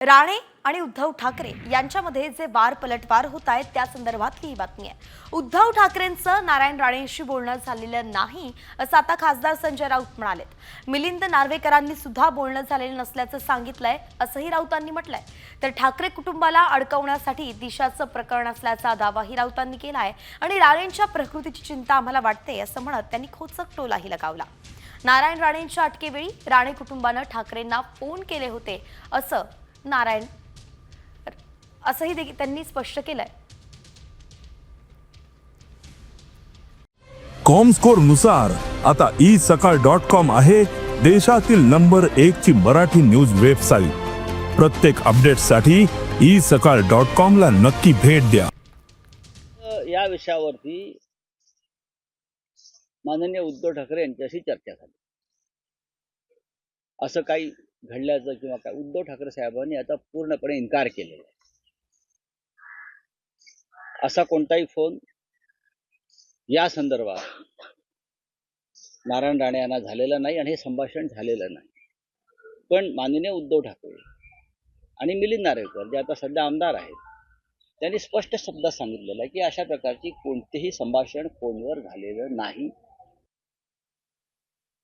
राणे आणि उद्धव ठाकरे यांच्यामध्ये जे वार पलटवार होत आहेत त्या संदर्भातली ही बातमी आहे. उद्धव ठाकरेंचं नारायण राणेंशी बोलणं झालेलं नाही असं आता खासदार संजय राऊत म्हणालेत. मिलिंद नार्वेकरांनी सुद्धा बोलणं झालेलं नसल्याचं सांगितलंय असंही राऊतांनी म्हटलंय. तर ठाकरे कुटुंबाला अडकवण्यासाठी दिशाचं प्रकरण असल्याचा दावाही राऊतांनी केला आहे आणि राणेंच्या प्रकृतीची चिंता आम्हाला वाटते असं म्हणत त्यांनी खोचक टोलाही लगावला. नारायण राणेंच्या अटकेवेळी राणे कुटुंबानं ठाकरेंना फोन केले होते असं नारायण. असंही देखील त्यांनी स्पष्ट केलंय. कॉमस्कोरनुसार आता ई सकाळ डॉट कॉम आहे देशातील नंबर एक ची मराठी न्यूज वेबसाईट. प्रत्येक अपडेटसाठी ई सकाळ डॉट कॉम ला नक्की भेट द्या. या विषयावरती माननीय उद्धव ठाकरे यांच्याशी चर्चा झाली. असं काही घडल्याचं किंवा काय उद्धव ठाकरे साहेबांनी आता पूर्णपणे इन्कार केलेला आहे. असा कोणताही फोन या संदर्भात नारायण राणे यांना झालेला नाही आणि हे संभाषण झालेलं नाही. पण माननीय उद्धव ठाकरे आणि मिलिंद नार्वेकर जे आता सध्या आमदार आहेत त्यांनी स्पष्ट शब्दात सांगितलेलं आहे की अशा प्रकारची कोणतेही संभाषण फोनवर झालेलं नाही.